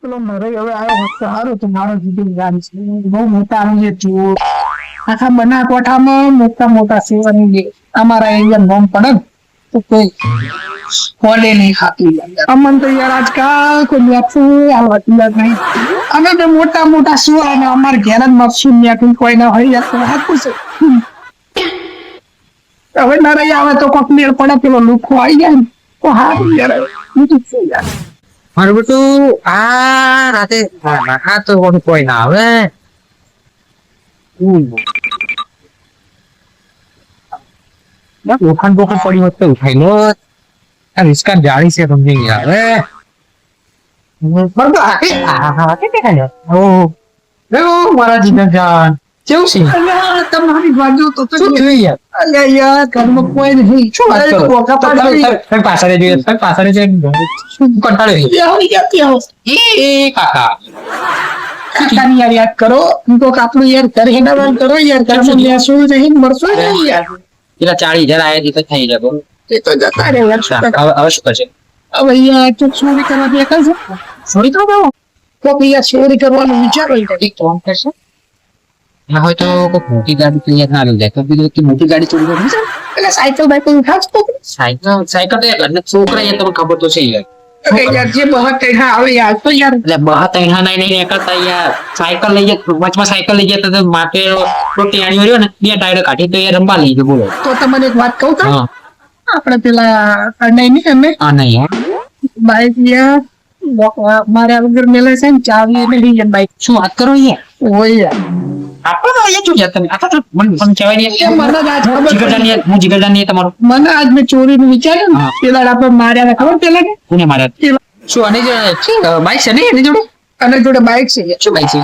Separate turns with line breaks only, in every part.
પેલો નરઈ હવે આવ્યો હોત તો સારું તો મારો જીતી જાન છે. બહુ મોટા આવી ચોર આખા બનાસકાંઠામાં મોટા મોટા સેવાની જે અમારા એરિયા નોમ પડે તો કોઈ હોલે નહીં ખાતું અમન તો યાર આજકાલ કોઈ મેથું હાલવાતું યાર નહીં. અમે તો મોટા મોટા સુર અને અમાર ઘેર જ મરશું મેથું કોઈ ના હોય યાર હાથું છે. હવે નરઈ આવે તો કોક મેળ પડે, પેલો લુખો આવી જાય ને, તો હારું યાર. બીજું શું યાર?
મારું બેટું આ રાતે આ તો કોઈ ના આવે ઉઠાણ બોખાણ પડી હોત તો ઉઠાઈ લો આ રિસ્કા જાળી છે સમજી ગયા હવે મારા જીગર જાન કેવું છે
તમારી બાજુ તો તો
શું યાર?
અલ્યા યાર ઘરમાં કોઈ નહીં.
શું વાત કરો?
કોકા
સર પાછળ જોઈએ સર પાછળ શું
ત્યાં આવો.
એ કાકા.
કાકાની યાર યાદ કરો. તો આપણું યાર ઘર હેડાવાળ કરો યાર. ઘરમાં લેશું નહીં મળશું નહીં યાર.
પેલા ચાળી હજાર આયા તે તો થઈ જતો
એ તો જતા શું
હવે શું કરશે?
હવે યાર તો ચોરી કરવા બેઠા છે?
ચોરી તો કરો
કોક યાર ચોરી કરવાનું વિચારો.
એક કામ કરશે? ના હોય તો કોઈક મોટી ગાડી તૈયાર ના લઈ જાય તો બીજું કે મોટી ગાડી ચોરી કરી છે
એટલે સાયકલ બાયકલ ઉઠાવશ તો
સાયકલ સાયકલ તો યાર ઘરના છોકરા યાર તમને ખબર તો છે યાર
યાર જે બહાર કઈ આવે યાર તો યાર
એટલે બહા તૈણા નહીં નહીં નીકળતા યાર સાયકલ લઈ જાય વચમાં સાયકલ લઈ જતા તો માટે તો ટેણીઓ રહ્યો ને બે ટાયર કાઢી તો યાર રંબા લઈ ગયો બોલો
તો તમને એક વાત કહું તો? આપણે પેલા નહીં અમે
આ યાર
બાઈક યાર મારે વગર મેલે છે ને ચાવી લઈ જાય બાઈક.
શું વાત કરો યાર
યાર.
અહીંયા શું યાર તમે? આ તો મને કહેવાય નહીં?
મને આજ
જીગરદાન હું જીગરદાન તમારો.
મને આજ મેં ચોરીનું વિચાર્યું ને પેલા આપણે માર્યા ને ખબર પેલા ને?
કોને માર્યા? શું અને જોડે બાઈક છે ને એની જોડે?
અને જોડે બાઈક છે
શું બાઈક છે?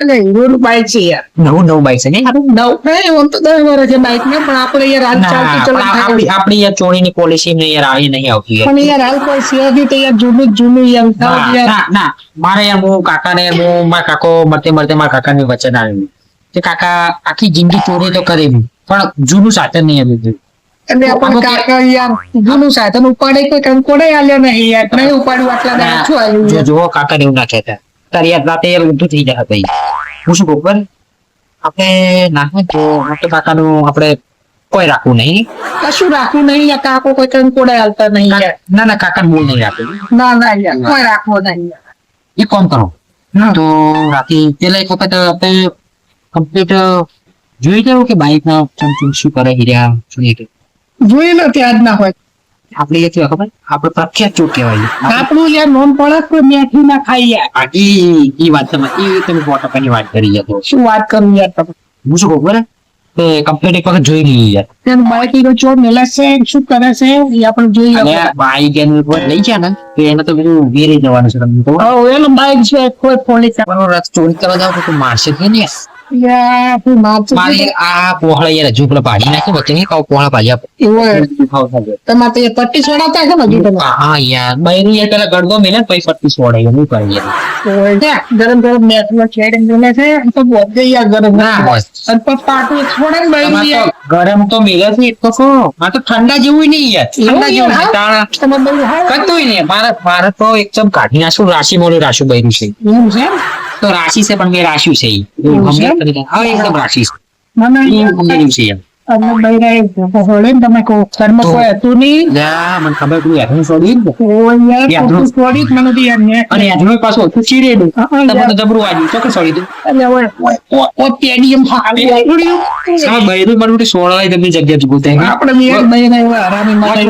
એટલે હીરો નું બાઈક છે યાર.
નવું નવું બાઈક છે નહીં?
નવ. નહીં તો દર વર્ષ છે બાઈક ને પણ આપણે યાર હાલ ચાલતું
ના, આપણી યાર ચોરીની પોલિસી ને યાર આવી નહીં આવતી યાર.
પણ યાર હાલ કોઈ છે તો યાર જૂનું જૂનું યાર.
ના, ના ના. મારે યાર હું મારા કાકો મરતે મરતે મારા કાકાની વચન આવ્યું કે કાકા આખી જિંદગી ચોરી તો કરેલી પણ જૂનું સાધન નહીં આવ્યું
એટલે આપણે કાકા યાર જૂનું સાધન ઉપાડે કોઈ કંકોડે આલ્યો નહીં યાર? નહીં ઉપાડ્યું આટલા દાડા શું આવ્યું
જો
યાર?
જો કાકા એવું ના કહેતા. તારી યાર રાતે યાર ઊંધું થઈ જાય ભાઈ. હું શું ખબર? આપણે નાખે તો મોટે કાકાનું આપણે કોઈ રાખવું નહીં.
કશું રાખવું નહીં યાર કાકો કોઈ કંકોડે હાલતા નહીં યાર?
ના ના કાકા મૂળ નહીં આપે
ના ના યાર કોઈ રાખવો નહીં
એ કોણ કરો. તો રાખી પેલા એક વખત આપણે કમ્પ્લીટ જોઈ લેવું કે બાઈક ના ચમચમ શું કરે હીરા? શું એ
જોઈ લો ત્યાં જ ના હોય.
આપણે એ કહેવાય ખબર? આપણે પ્રખ્યાત ચોક કહેવાય
આપણું યાર નોન પડક કોઈ મેથી ના ખાઈ યાર
ઈ ઈ વાત તમે ઈ તમે સો ટકાની વાત કરી યાર
શું વાત કરું યાર તમે?
હું શું ખબર? તે કે કમ્પ્લીટ એક વખત જોઈ લઈએ યાર.
તેનું બાઈક હીરો ચોર મેલે છે શું કરે છે એ આપણે જોઈએ
લઈએ. બાઈક એનું ઉપર લઈ ગયા ને તો એને તો બધું વેરી જવાનું છે તમને તો
હા એનું બાઈક છે કોઈ ફોડી
બરોબર રાત ચોરી કરવા જાવ તો મારશે કે નહીં મારે આ પોહળા યાર હજુ પેલા પાડી નાખે વચ્ચે નહીં કહું પોહળા પાડી આપે.
એવું તમારે તો પટ્ટી છોડાવતા છે હજુ તમે?
હા યાર બૈરું યાર પેલા ગડદો મેલે પછી પટ્ટી છોડાય એવું કરે યાર.
ગરમ ગરમ મેથમાં છેડીને મેલે છે તો બધે યાર ગરમ.
ના, બસ.
અને પાટું છોડે ને
ગરમ તો મેલે છે તો કહો આ તો ઠંડા જેવું નહીં યાર. ઠંડા
એવું
જેવું તાણા કતું નહીં મારે મારે તો એકદમ કાઢી નાખું રાશિ મોડું રાશુ બહેરું છે.
એવું છે એમ?
તો રાશિ છે પણ મેં રાશિ છે? હા એકદમ રાશિ છે.
મને
ઈ
યાર
સમજેલું છે એમ.
અમે બૈરા એક ભેગો હોળે ને તમે કહો ઘરમાં કોઈ હતું નહીં?
મને ખબર તું યાર છોડી જ ને.
ઓય યાર
યાર,
ખોટું છોડી મને તો યાર
અને યાર પાછું હતું ચીરેલું
હા, હા,
તમે
યાર.
તો જબરું વાગ્યું ચોક્કસ છોડી દઉં
એટલે ઓય ઓય ઓય ઓય પેડી એમ
હા બૈરું મને ઉઠી સોળવાય તમને જગ્યા જ.
આપણે યાર હરામી મારે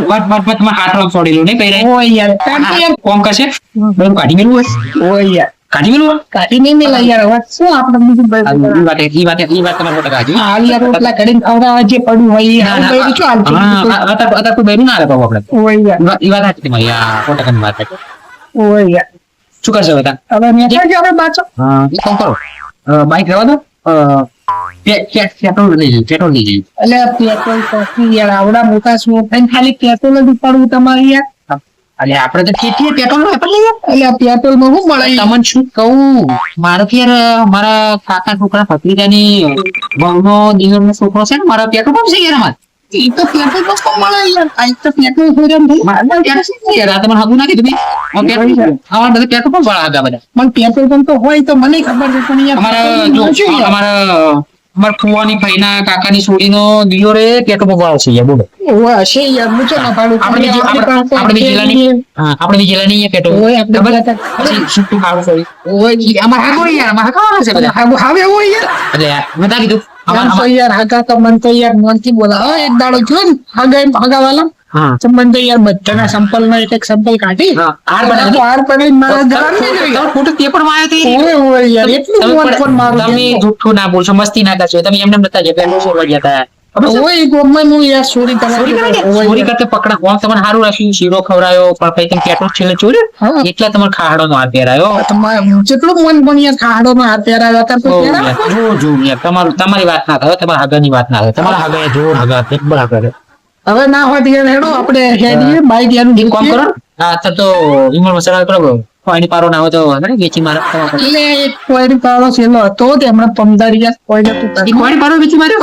માં હાથ વાગ છોડેલું નહીં પહેરાય.
ઓય યાર
કોમ કરશે? બૈરું કાઢી મેલું હોય.
ઓ યાર.
કાઢી મેલું
કાઢી નહીં મેલા યાર હવે શું આપણે બીજું
આ વાત એ વાત એ વાત તમારે મોટા કાઢી.
હાલ યાર રોટલા ઘડીને ખવડાવવા જે પડ્યું હોય
ના,
બૈરું શું હાલ
હા, આ- આ કોઈ બૈરું ના પાછું આપણે.
ઓય યાર.
એ વાત- સાચી તમારી. આ સો ટકાની વાત
ઓય યાર.
શું કરશો હવે તાર?
હવે નેતા જ આપણે પાછો
હા, એક કરો. બાઈક રહેવા દો. પેટ્રોલ પેટ્રોલ
એટલે પેટ્રોલ પછી યાર આવડા મોટા શું? ખાલી પેટ્રોલ જ ઉપાડવું તમારે યાર.
એટલે આપણે તો કેટલી પેટ્રોલ વાપરી લઈએ
એટલે પેટ્રોલમાં શું મળે?
તમને શું કહું મારો યાર મારા કાકા છોકરા ભત્રીજાની વહુનો નો છોકરો છે ને મારા પેટ્રોલ પંપ છે યાર અમારે.
ઈ તો પેટ્રોલ પંપ મળે યાર? આ તો પેટ્રોલ ભર્યા ભાઈ.
મારા યાર શું છે યાર આ તમારે હાગું તમે હું પેટ્રોલ અમારા બધા પેટ્રોલ પંપ વાળા હતા બધા.
મને પેટ્રોલ પંપ તો હોય તો મને ખબર છે પણ યાર
અમારા જો અમારા અમારા ફુવાની ભાઈના કાકાની છોડીનો દિયો રે પેટો પંપ છે યાર બોલો.
ઓય, હશે યાર હું ભાડું
આપણે બીજી આપણે આપણે જિલ્લાની આપણે જિલ્લાની અહીંયા પેટ્રોલ
ઓય, આપણે
પછી છૂટું ખાવું પડ્યું. ઓય, અમાર હાગો યાર અમાર હાગો છે બધા.
હાગો હાવે ઓય યાર.
એટલે યાર મેં તા કીધું અમાર
યાર હાગા તો મન તો યાર મનથી બોલાવો એક દાડો જો ને હાગા એમ તો યાર બધાના સંપલ નો એક સંપલ કાઢી.
હાર બનાવી.
હાર બનાવી મારા જોઈએ.
ફોટો તે પણ માર્યો તે.
ઓય, ઓય યાર, એટલું
પણ-
ફોન મારું
તમે જૂઠું ના બોલશો મસ્તી ના કરશો. તમે એમને નતા ગયા પેલો સોરવા ગયા હતા
ઓય, ગોમમાં હું યાર ચોરી કરવા
ચોરી કરી
ગયો.
ગયા?
ઓય,
ચોરી કરતા પકડા. કોણ તમને સારું રાખ્યું શીરો ખવડાયો પણ પછી તમે પેટ્રોલ છેલ્લે ચોર્યું. એટલા તમારે ખાડો નો હાથ પહેરાયો.
તમારે જેટલું મન પણ યાર ખાડોમાં હાથ પહેરાવ્યા હતા
જો જો યાર તમારું તમારી વાત ના થાય તમારા હગાની વાત ના થાય. તમારા હાગા જોર હગા એક બરાબર
હવે ના હોય તો યાર હેડો આપણે હેડીએ બાઈક યાર
એક કામ કરો. હા તો તો ઈમર મસાલા કરો પાણી પારો ના હોય તો હે ને વેચી મારે.
એટલે એક કોઈની પારો છેલ્લો હતો તે હમણાં પમદારી યાર કોઈ નતું
ઈ પાણી પારો વેચી માર્યો?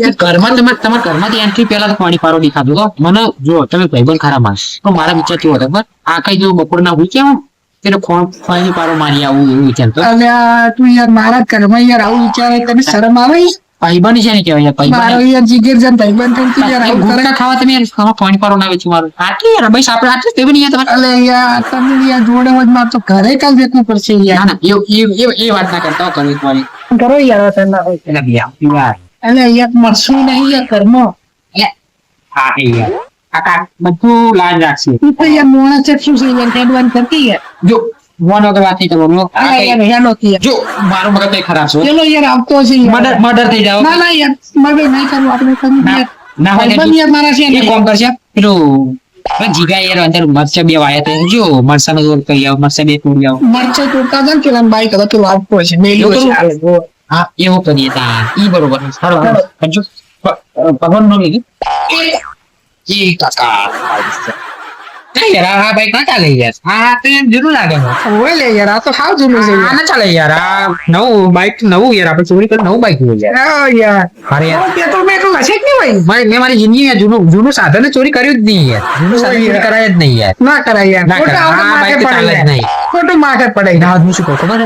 યાર.
ઘરમાં તમે તમારા ઘરમાંથી એન્ટ્રી પહેલા પાણી પારો દેખાતું હતો. મને જો તમે ભાઈબંધ ખરા માસ તો મારા વિચાર કેવો હતો ખબર આ કઈ જો બપોરના હોય કેવા તેને પાણી પારો મારી આવું એવું વિચારતો.
અલ્યા તું યાર મારા ઘરમાં યાર આવું વિચારે તને શરમ આવે?
ભાઈબંધ છે ને કેવાય ભાઈબંધ.
યાર જીગર જાન ભાઈબંધ થઈને તું યાર
એ
આવું કરે.
ખાવા તમે યાર ખાવા પાણી પારો ના વેચી મારો? આટલી યાર બસ આપણે આટલી તેવી નહીં તમારે.
અલે યાર તમે યાર જોડે હોય તો તો ઘરે કાલ વેચવું પડશે યાર.
ના એ એ એ- એ વાત ના કરતા કરવી તમારી
કરો યાર તને
એટલે બી યાર
અલે યાર મળશું નહીં યાર ઘરમાં.
હા યાર. કાકા બધું લાજ રાખશે.
તું તો યાર મોણા છે શું છે યાર હેડવાન કરતી યાર.
જો વાત નહીં કરવાનું
કે યાર
જો મારો મગજ ખરાબ છે
ચલો યાર આવતો છે
મર્ડર મર્ડર થઈ જાવ
ના ના યાર મારે નહીં કરવું આપણે કરવું
ના હોય
ભાઈબંધ
તો
યાર મારા છે
એક
ને
કરશે પેલું જીગા યાર અંદર મરચા બે વાયા તે જો મરચાનો જોર કરી આવો મરચા બે તોડી આવો.
મરચા તોડતા હતા ને પેલા બાઈક હતો પેલું આવતો છે. છે
હા એવું કરીએ તા. ઈ બરોબર સારું
ચાલો.
ભગવાન નો લીધું? એ કાકા યાર આ બાઈક ના ચાલે યાર આ તો એમ જૂનું લાગે
ઓય લે યાર આ તો હાવ જૂનું છે
આ ના ચાલે યાર આ નવું બાઈક નવું યાર આપણે ચોરી કરી નવું બાઈક હોય યાર. અરે યાર.
આ પેટ્રોલ પેટ્રોલ હશે કે નહીં ભાઈ.
મારી મેં મારી જિંદગીમાં જૂનું જૂનું સાધન ચોરી કર્યું જ નહીં યાર. જૂનું સાધન ચોરી કરાય જ નહીં યાર.
ના કરાય યાર.
કરાય.
માથે પડે
જ નહીં.
ખોટું માથે પડે
ના હું શું કહું ખબર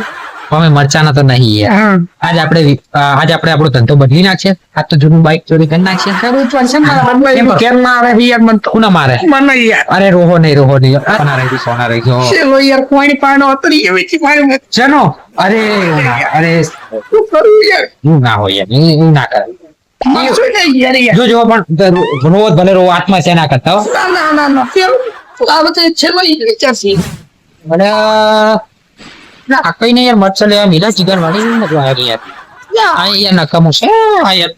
અમે મરચાના તો નહીં
હા.
આજ આપણે આજ આપણે આપણો ધંધો બદલી નાખીએ. આજ તો જૂનું બાઈક ચોરી કરી નાખીએ.
કરવું પડશે ને. કેમ ના આવે યાર મન તો?
કોના મારે?
મને યાર.
અરે રોહો નહીં રોહો નહીં. સોના રહી સોના રહી ગયો.
ચલો યાર કોઈ પાનો અતરી એવી છે મારી
ચનો અરે ના- અરે
શું કરું યાર?
એવું ના હોય યાર એવું ના કરે. જો જો પણ રોજ ભલે રો ના કરતા
ના ના ના ના. આ બધું છેલ્લો ઈ વિચારશે
મને ના કઈ નહીં યાર મરચા લેવા મિલા ચિકન વાળી નથી આવ્યા યાર આ યાર નકામું છે આ યાર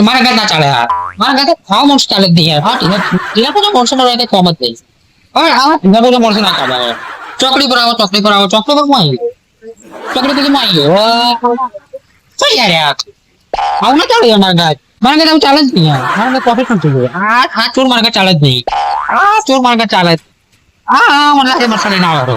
મારા ઘર ના ચાલે આ મારા ઘર તો ખાવા માણસ ચાલે જ નહીં યાર હા ટીના ટીના બધા માણસો ના રહે કોમ જ નહીં હવે આ ટીના બધા માણસો ના ચાલે હવે. ચોકડી પર આવો ચોકડી પર આવો ચોકડી પર હું આવી ગયો ચોકડી પર હું આવી ગયો શું યાર યાર આવું ના ચાલે યાર મારા ઘર મારા ઘર આવું ચાલે જ નહીં યાર મારા ઘર પ્રોફેશનલ થઈ ગયું આ આ ચોર મારા ઘર ચાલે જ નહીં આ ચોર મારા ઘર ચાલે જ આ આ મને લાગે મસાલે ના આવે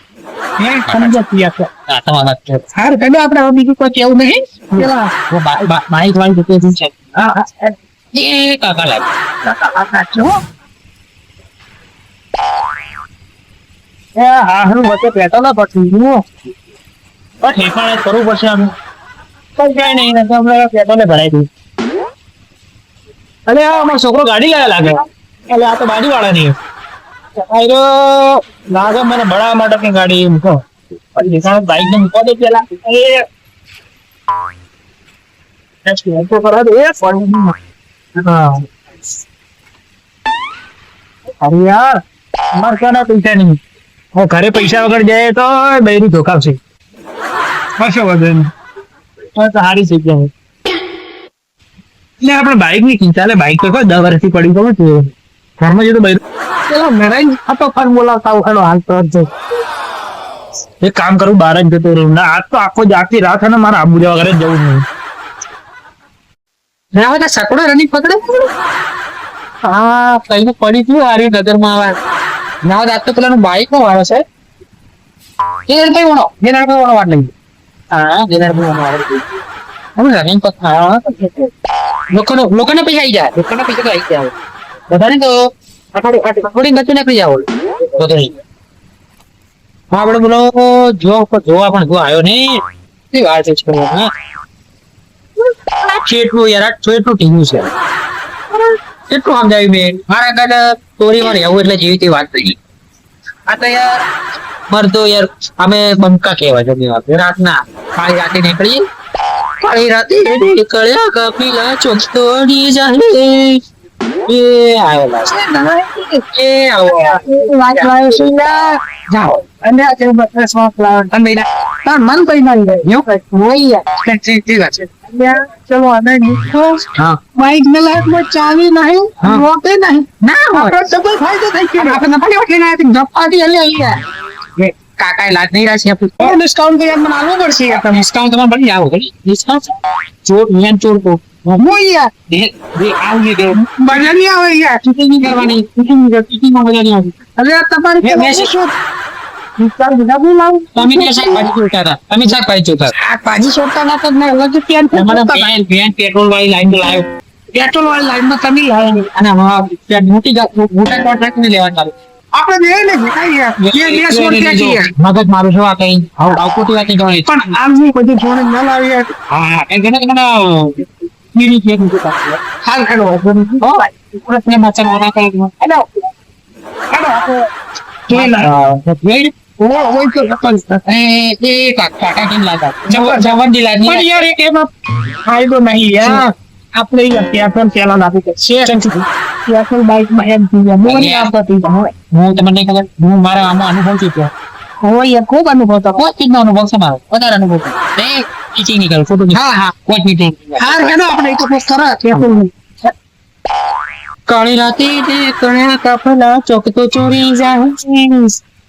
કરવું પડશે આનું.
કઈ નહીં પેટ્રોલે ભરાઈ દઉં
અરે અમારો છોકરો ગાડી લાવ્યા લાગે. એટલે આ તો બાજુ વાળા નહીં
બાઈક અરે યાર અમાર ક્યાં પૈસા નહીં? હું ઘરે પૈસા વગર જાય તો બૈરી ધોકાવશે. કશો વધે નહીં. તો સારી જગ્યા
એટલે આપણે બાઇકની ચિંતા લે બાઇક તો દસ વર્ષથી પડી ગયું ઘરમાં જતો બૈરું
પેલો મેરાઈ આ તો ફર બોલાવતા હોય હેડો હાલ તો જ
એક કામ કરું બહાર જ જતો રહું. ના આજ તો આખો જ આખી રાત અને મારા આબુ જવા ઘરે જવું નહીં.
ના હવે સકડો રનિંગ પકડે. હા કઈને પડી ગયું હારી નજરમાં આવે. ના હવે આજ તો પેલાનું બાઈક નો વાળો છે. એ કઈ વણો જે નાડે વણો વાટ લઈ. હા જે નાડે વણો વાળ હવે રનિંગ પકડ હા લોકોને પૈસા આવી જાય. લોકોને પૈસા તો આવી જાય બધાને તો અઠવાડિયું અઠવાડિયું નીકળી જાવ નહીં. આપણે બોલો, જો જોવા પણ આવ્યો ને એ વાત છે કેટલું યાર કેટલું ટીવ્યું છે. કેટલું સમજાવ્યું મેં. મારા કાકા ચોરીમાં રહેવું એટલે જેવી તેવી વાત થઈ આ તો યાર મરતો યાર, અમે બંકા કહેવાય છે મેં વાત. રાતના કાળી રાતે નીકળીએ કાળી રાતે નીકળ્યા કપિલા ચોક તોડી જાય એ આવેલા છે. એ આવેલા
વાત લાવ્યો છે
જાઓ.
અને આ જેવું બત્રીસમાં ફ્લાવર
અને ભાઈ
તાર મન કઈ ના જાય
એવું?
હોય
ઠીક છે.
અલ્યા, ચલો અમે નીકળો
હા.
બાઈક ને લાઈફમાં ચાવી નહીં રોકે નહીં.
ના હોય.
ડબલ ફાયદો થઈ ગયો
આપણે નફા થઈને આવ્યા જપાતી હલે અહીંયા. એ લાજ નહીં રાખશે
ડિસ્કાઉન્ટ તો યાર મને આલવું પડશે.
ડિસ્કાઉન્ટ તમારે મળી આવો. ડિસ્કાઉન્ટ ચોર મેન ચોર તો
હું યાર
દે દે
મજા નહીં આવે યાર
ચૂકી કરવાની ચૂકી નહીં મજા નહીં આવતી
અરે આ તમારી
મેં- મેં
શું વિચાર બધા બોલાવું
તમે ત્યાં શાકભાજી ચોરતા હતા તમે શાકભાજી ચોરતા હતા.
આ ના તો મેં અલગ પેન
તમારે બેન બેન પેટ્રોલ વાળી લાઈન લાવ્યો
પેટ્રોલ વાળી લાઈનમાં તમે
અને હા મોટી મોટા કોન્ટ્રાક્ટ ને લેવા ચાલુ
આપણે બે ને
મગજ મારું છો આ કઈ હાવ ડાઉકોટી વાત નહીં
પણ આમ બધું જોડે ન લાવી
હા એમ કે ને કે ના બીડી કેક ano, પાછી.
હાલ હેડો
હો ભાઈ
Ano? Ano જોઈ લે. ઓ ઓય તો સરપંચ
એ એ કાકા કાકા કેમ લાગા જવ- જવનજી લાગી.
પણ યાર એક એમાં ફાયદો નહીં યાર આપણે પેટ્રોલ પેલા નાખી કે છે પેટ્રોલ બાઇકમાં એમ થઈ ગયા મોની આપતી હોય
હું તમને ખબર હું મારા આમાં અનુભવ છું ત્યાં.
હોય ખૂબ અનુભવ તો
કોઈ ચીજનો અનુભવ છે મારો વધારે અનુભવ છે. એ teaching નહીં કરું, ખોટું નહીં.
હા હા
કોઈ જ meeting નહીં.
હાર હેડો આપણે એક વખત કરા પેટ્રોલની
કાળી રાતે તે કણ્યા કાફલા ચોક તો ચોરી જાય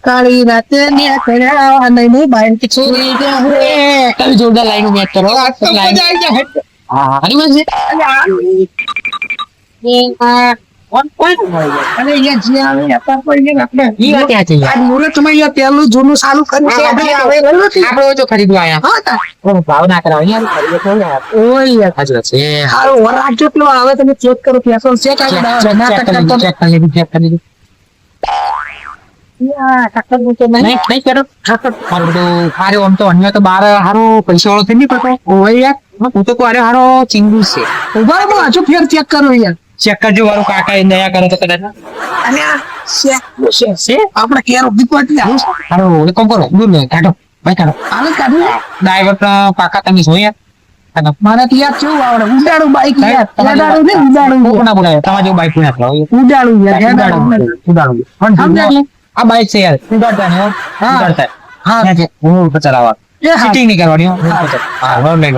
કાળી રાતે ને કર્યા અને નહીં બાઈક ચોરી ગયા
તમે જોરદાર લાઈન મેચ કરો
તો
લાઈન
મજા આવી જાય
હા હારી વાત બાર હારો પૈસા વાળો થઈ નહીં પડતો. હું તો હારો ચિંગુ છે.
ઊભા હજુ ફેર ચેક કરો યાર.
ચેક કરજો વાળું કાકા એ દયા કરે તો કદાચ.
અને આપણે કેરો ને
હારો એક કામ કરો દૂર ને કાઢો ભાઈ કાઢો.
આલે કાઢો.
ડ્રાઈવર કાકા તમે કાઢો.
મારે તો યાર કેવું આવડે? ઉડાડું બાઈક યાર. ઉડાડું ઉડાડું
બોલાય તમારે જેવું બાઈક ના ચલાવો
ઉડાડું યાર
ઉડાડો.
ઉડાડું.
પણ
સમજાય
આ બાઈક છે યાર. ઉડાડતા હા. ઉડાડતા.
હા.
હું ચલાવવા. સીટિંગ નહીં કરવાની હા. હું. લઈ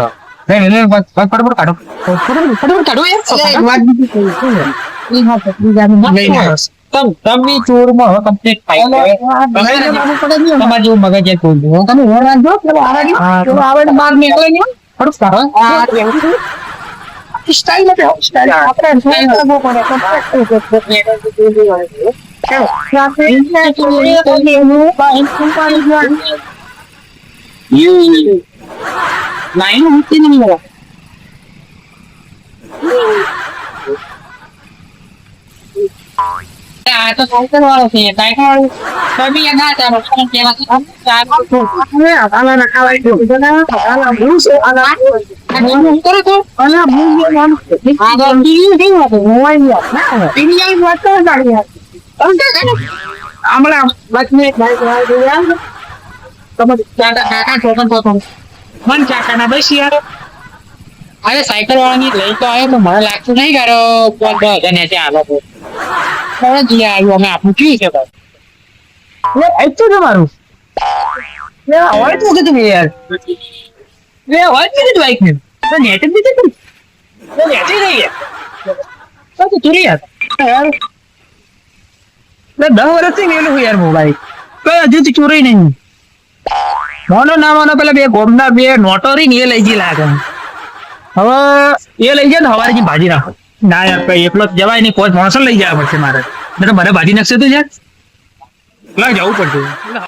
એક હા.
તમ તમે ચોરમાં હવે complete થાય. તમારે જેવું મગજ યાર કોઈ.
તમે જો પેલો આવે ને,
હા.
પેલો આવે ને બહાર નીકળે ને,
કાઢો.
આ સ્ટાઇલ નથી, સ્ટાઇલ. આપણે સ્ટાઇલ કરવો પડે. તો ચાલો. આપણે ચોરી કરીએ એનું બાઈક ઉપાડી જવાનું.
લાઈન ઊંચી નહીં મળે. આ તો સાયકલ વાળો છે સાયકલ વાળો તમે યાર ના ચાલો તમે પેલા થી આમ ચાલો.
આપણે આના ખાવાય ગયું. આના ભૂલ છે, આના
આમ કરો તો
આના ભૂલ છે, આનું.
આગળ બીજું કેવું હતું?
હોય યાર. ના હોય. એની આવી વાત કરો તારી યાર. તમે કહો ને, હમણાં વચમે એક ભાઈ કહેવાય છે યાર. તમે
કાકા કાકા ચોકન તો તો
મન કાકાના બસ યાર.
અરે સાયકલ વાળાની લઈ તો આવ્યો તો મને લાગતું નહીં કરો પાંચ દસ હજાર ત્યાં આલો તો હવે જ લે આવ્યું અમે આપણું કેવી છે ભાઈ
આ જ છે તમારું. હોય તો કીધું યાર. લે, હોય તો કીધું બાઈક ને. તો નેટ જ દીધું તું.
નેટ નહીં રહી તો તું તુરી યાર દસ વર્ષથી મેલું યાર મોબાઈલ કઈ હજુ તો ચોરી નહીં મોનો ના મોનો, પેલા બે ગોમના બે નોટો રહી ને એ લઈ જઈ લાગે. હવે એ લઈ જાય ને હવારે જઈને ભાજી નાખો. ના યાર એકલો જવાય નહીં, કોઈ માણસો લઈ જવા પડશે મારે. મને ભાજી નાખશે તો યાર. લાગ, જવું પડશે.